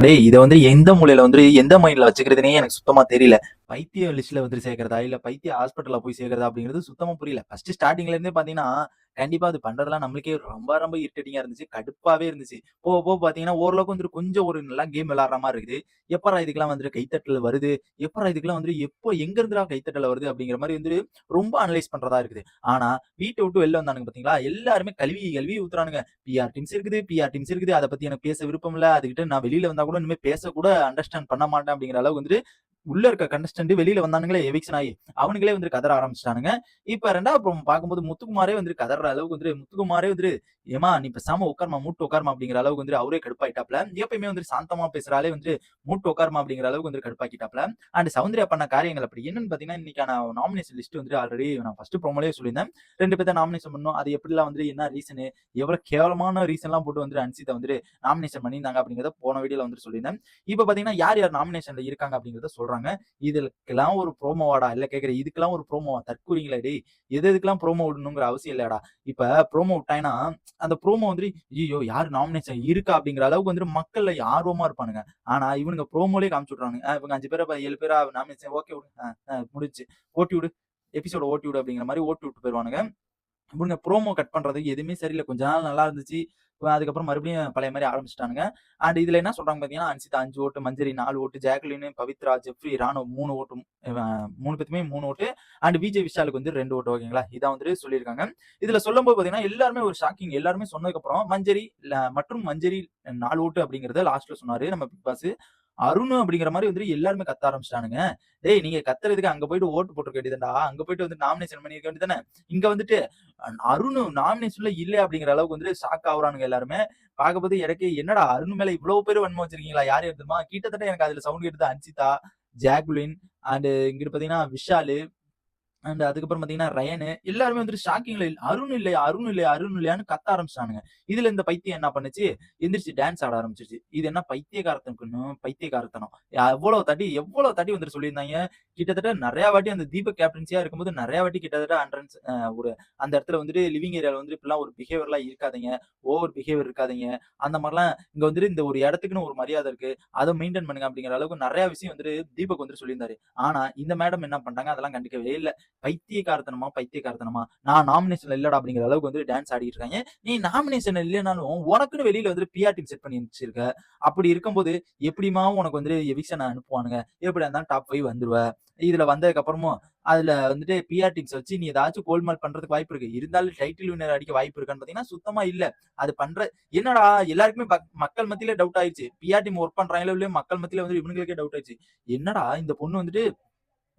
டேய் இதை வந்து எந்த மூலையில வந்து எந்த மைண்ட்ல வச்சுக்கிறதுனே எனக்கு சுத்தமா தெரியல. பைத்திய லிஸ்ட்ல வந்து சேர்க்கறதா இல்ல பைத்திய ஹாஸ்பிட்டல்ல போய் சேர்க்கறதா அப்படிங்கிறது சுத்தமா புரியல. ஃபர்ஸ்ட் ஸ்டார்டிங்ல இருந்தே பாத்தீங்கன்னா கண்டிப்பா அது பண்றதெல்லாம் நம்மளுக்கே ரொம்ப ரொம்ப இரிட்டேட்டிங்கா இருந்துச்சு. கடுப்பாவே இருந்துச்சு. போக போக பார்த்தீங்கன்னா, ஓரளவுக்கு வந்துட்டு கொஞ்சம் ஒரு நல்லா கேம் விளாட்ற மாதிரி இருக்குது. எப்பரா இதுக்கெல்லாம் வந்துட்டு கைத்தட்டல் வருது? எப்பரா இதுக்கெல்லாம் வந்துட்டு எப்போ எங்க இருந்துடா கைத்தட்டல் வருது? அப்படிங்கிற மாதிரி வந்து ரொம்ப அனலைஸ் பண்றதா இருக்குது. ஆனா, வீட்டை விட்டு வெளில வந்தானுங்க பார்த்தீங்களா, எல்லாருமே கல்வி கல்வி ஊத்துறானுங்க. பிஆர் டீம்ஸ் இருக்குது, பிஆர் டீம்ஸ் இருக்குது. அதை பத்தி எனக்கு பேச விருப்பம் இல்ல. அதுக்கிட்ட நான் வெளியில வந்தா கூட இனிமே கூட அண்டர்ஸ்டாண்ட் பண்ண மாட்டேன் அப்படிங்கிற அளவுக்கு வந்துட்டு, உள்ள இருக்க கண்டஸ்டன்ட் வெளில வந்தானுங்களே எவிக்ஷன் ஆயி, அவனுங்களே வந்து கதற ஆரம்பிச்சிட்டானுங்க இப்ப ரெண்டா அப்புறம் பார்க்கும்போது முத்துக்குமாரே வந்து கதற அளவுக்கு வந்து முத்துக்குமாரே வந்து ஏமா நீ பேசாம உட்காரும்மா, மூட்டு உட்காரும்மா" அப்படிங்கிற அளவுக்கு வந்து அவரே கடுப்பாயிட்டாப்ல. எப்பயுமே வந்து சாந்தமா பேசுறாலே வந்து "மூட்டு உட்காருமா அப்படிங்கிற அளவுக்கு வந்து கடுப்பாக்கிட்டாப்ல. அண்ட் சௌந்தர்யா பண்ண காரியங்கள் அப்படி. என்னன்னு பாத்தீங்கன்னா இன்னைக்கான நாமினேஷன் லிஸ்ட் வந்து ஆல்ரெடி நான் ஃபர்ஸ்ட் ப்ரோமோலே சொல்லியிருந்தேன். ரெண்டு பேர்த்த நாமினேஷன் பண்ணும் அது எப்படிலாம் வந்து என்ன ரீசனு, எவ்வளவு கேவலமான ரீசன்லாம் போட்டு வந்து அன்சிதா வந்து நாமினேஷன் பண்ணியிருந்தாங்க அப்படிங்கிறத போன வீடியோல வந்து சொல்லியிருந்தேன். இப்ப பாத்தீங்கன்னா யார் யார் நாமினேஷன்ல இருக்காங்க அப்படிங்கிறத சொல்றாங்க. இதுக்கெல்லாம் ஒரு ப்ரோமோவாடா? இல்ல கேட்கிறேன், இதுக்கெல்லாம் ஒரு ப்ரோமோவா? தற்கூறீங்களா டேய்! எது எதுக்கெல்லாம் ப்ரோமோ விடணுங்கிற அவசியம் இல்லையாடா? இப்ப ப்ரோமோ விட்டாங்கன்னா அந்த ப்ரோமோ வந்து ஐயோ யார் நாமினேஷன் இருக்கா?" அப்படிங்கிற அளவுக்கு வந்துட்டு மக்கள்ல ஆர்வமா இருப்பானுங்க. ஆனா, இவனுங்க ப்ரோமோலே காமிச்சு விட்றானுங்க இவங்க அஞ்சு பேரை ஏழு பேரா நாமினேஷன் ஓகே விடு. முடிச்சு ஓட்டி விடு. எபிசோட ஓட்டி விடு" அப்படிங்கிற மாதிரி ஓட்டி விட்டு போயிருவானுங்க. இவனுங்க ப்ரோமோ கட் பண்றதுக்கு எதுவுமே சரியில்லை கொஞ்ச நாள் நல்லா இருந்துச்சு. அதுக்கப்புறம் மறுபடியும் பழைய மாதிரி ஆரம்பிச்சிட்டானுங்க அண்ட் இதுல என்ன சொல்றாங்க பார்த்தீங்கன்னா, அன்சிதா அஞ்சு ஓட்டு, மஞ்சரி நாலு ஓட்டு, ஜாக்லின் பவித்ரா, ஜெஃப்ரி, ராணுவ மூணு ஓட்டு. மூணு 3 பேத்துக்குமே 3 ஓட்டு. அண்ட் விஜய் விஷாலுக்கு வந்து ரெண்டு ஓட்டு ஓகேங்களா? இதான் வந்துட்டு சொல்லியிருக்காங்க. இதுல சொல்லும்போது பார்த்தீங்கன்னா, எல்லாருமே ஒரு ஷாக்கிங். எல்லாருமே சொன்னதுக்கப்புறம் மஞ்சரி மற்றும் மஞ்சரி நாலு ஓட்டு அப்படிங்கறத லாஸ்ட்ல சொன்னாரு நம்ம பிக் பாஸ். அருண் அப்படிங்கிற மாதிரி வந்துட்டு எல்லாருமே கத்த ஆரம்பிச்சிட்டானுங்க "டேய் நீங்க கத்துறதுக்கு அங்க போயிட்டு ஓட்டு போட்டுருக்க வேண்டியதுடா அங்க போயிட்டு வந்து நாமினேஷன் பண்ணிருக்க வேண்டியது தானே. இங்க வந்துட்டு அருண் நாமினேஷன்ல இல்ல அப்படிங்கிற அளவுக்கு வந்துட்டு ஷாக் ஆகுறானுங்க எல்லாருமே. பார்க்கும்போது எனக்கு என்னடா அருண் மேல இவ்வளவு பேர் வன்மம் வச்சிருக்கீங்களா? யார் எடுத்துமா கிட்டத்தட்ட எனக்கு அதுல சவுண்ட் கேட்டது அன்சிதா, ஜாக்லின் அண்ட் இங்கிட்டு பாத்தீங்கன்னா விஷாலு, அண்ட் அதுக்கப்புறம் பாத்தீங்கன்னா ரயனு எல்லாருமே வந்துட்டு ஷாக்கிங்ல அருண் இல்லையா? அருண் இல்லையா? அருண் இல்லையான்னு கத்த ஆரம்பிச்சானுங்க இதுல இந்த பைத்தியம் என்ன பண்ணுச்சு? எந்திரிச்சு டான்ஸ் ஆட ஆரம்பிச்சிருச்சு இது என்ன பைத்தியகாரத்தனுக்குன்னு பைத்தியக்காரத்தனம். எவ்வளவு தாட்டி எவ்வளவு தாட்டி வந்துட்டு சொல்லியிருந்தாங்க. கிட்டத்தட்ட நிறைய வாட்டி அந்த தீபக் கேப்டன்சியா இருக்கும்போது நிறைய வாட்டி கிட்டத்தட்ட அண்ட்ரன்ஸ் ஒரு அந்த இடத்துல வந்துட்டு லிவிங் ஏரியால வந்து இப்படிலாம் ஒரு பிஹேவியர்லாம் இருக்காதீங்க. ஓவர் பிஹேவியர் இருக்காதீங்க. அந்த மாதிரிலாம் இங்க வந்துட்டு இந்த ஒரு இடத்துக்குன்னு ஒரு மரியாதை இருக்கு. அதை மெயின்டைன் பண்ணுங்க அப்படிங்கிற அளவுக்கு நிறைய விஷயம் வந்துட்டு தீபக் வந்துட்டு சொல்லியிருந்தாரு. ஆனா இந்த மேடம் என்ன பண்றாங்க அதெல்லாம் கண்டுக்கவே இல்லை பைத்தியக்காரத்தனமா, பைத்தியக்காரத்தனமா நான் நாமினேஷன்ல இல்லடா அப்படிங்கிற அளவுக்கு வந்து டான்ஸ் ஆடிட்டு இருக்காங்க. நீ நாமினேஷன்ல இல்லைனாலும் உனக்குன்னு வெளியில வந்துட்டு பிஆர் டீம் செட் பண்ணி வச்சிருக்க. அப்படி இருக்கும்போது எப்படிமா உனக்கு வந்துட்டு எவிக்ஷன் அனுப்புவானுங்க. எப்படியா இருந்தாலும் டாப் ஃபைவ் வந்துருவ. இதுல வந்ததுக்கு அப்புறமும் அதுல வந்துட்டு பிஆர் டீம்ஸ் வச்சு நீ ஏதாச்சும் கோல்மால் பண்றதுக்கு வாய்ப்பு இருக்கு. இருந்தாலும் டைட்டில் வினர் அடிக்க வாய்ப்பு இருக்கான்னு பார்த்தீங்கன்னா, சுத்தமா இல்ல. அது பண்ற என்னடா எல்லாருக்குமே மக்கள் மத்தியில டவுட் ஆயிடுச்சு பிஆர் டீம் ஒர்க் பண்றாங்களோ இல்லையோ மக்கள் மத்தியில வந்து இவனுங்களுக்கே டவுட் ஆயிடுச்சு என்னடா இந்த பொண்ணு வந்துட்டு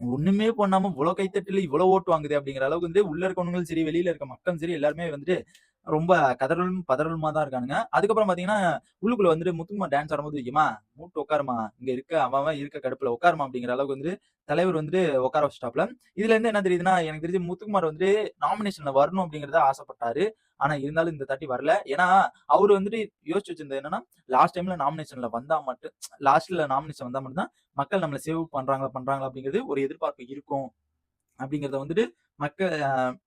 ஒண்ணுமே பண்ணாம இவ்வளவு கைத்தட்டில இவ்வளவு ஓட்டு வாங்குது அப்படிங்கிற அளவுக்கு வந்து உள்ள இருக்கவங்களும் சரி, வெளியில இருக்க மக்களும் சரி எல்லாருமே வந்துட்டு ரொம்ப கதறலும், பதறலுமா தான் இருக்கானுங்க. அதுக்கப்புறம் பார்த்தீங்கன்னா, உள்ளுக்குள்ள வந்துட்டு முத்துக்குமார் டான்ஸ் ஆடும்போது, ஏமா மூட்டு உட்காருமா இங்க இருக்க அவன் இருக்க கடுப்புல உட்காருமா அப்படிங்கிற அளவுக்கு வந்துட்டு தலைவர் வந்துட்டு உட்கார வச்சுட்டாப்ல. இதுல இருந்து என்ன தெரியுதுன்னா, எனக்கு தெரிஞ்சு முத்துக்குமார் வந்துட்டு நாமினேஷன்ல வரணும் அப்படிங்கறத ஆசைப்பட்டாரு. ஆனா இருந்தாலும் இந்த தாட்டி வரல. ஏன்னா, அவரு வந்துட்டு யோசிச்சு வச்சிருந்தது என்னன்னா, லாஸ்ட் டைம்ல நாமினேஷன்ல வந்தா மட்டும் லாஸ்ட்ல நாமினேஷன் வந்தா மட்டும் தான் மக்கள் நம்மளை சேவ் பண்றாங்களா பண்றாங்களா அப்படிங்கிறது ஒரு எதிர்பார்ப்பு இருக்கும். அப்படிங்கிறத வந்துட்டு மக்கள்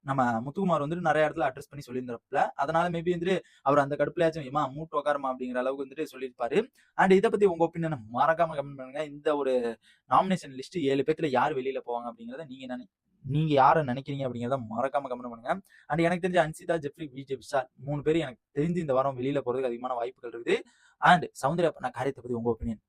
நம்ம முத்துக்குமார் வந்துட்டு நிறைய இடத்துல அட்ரஸ் பண்ணி சொல்லியிருந்தாப்ல. அதனால மேபி வந்துட்டு அவர் அந்த கடுப்புலயாச்சும், ஏமா மூட்டு உக்காரமா அப்படிங்கிற அளவுக்கு வந்துட்டு சொல்லியிருப்பாரு. அண்ட் இதை பத்தி உங்க ஒப்பீனியன மறக்காம கமெண்ட் பண்ணுங்க. இந்த ஒரு நாமினேஷன் லிஸ்ட் ஏழு பேர்த்துல யார் வெளியில போவாங்க அப்படிங்கிறத நீங்க நினை நீங்க யாரை நினைக்கிறீங்க அப்படிங்கிறத மறக்காம கமெண்ட் பண்ணுங்க. அண்ட் எனக்கு தெரிஞ்சு அன்சிதா, ஜெஃப்ரி, விஜய் விஷால் மூணு பேர் எனக்கு தெரிஞ்சு இந்த வாரம் வெளியில போறதுக்கு அதிகமான வாய்ப்புகள் இருக்குது. அண்ட் சௌந்தர்யா பண்ண காரியத்தை பத்தி உங்க ஒப்பீனியன்?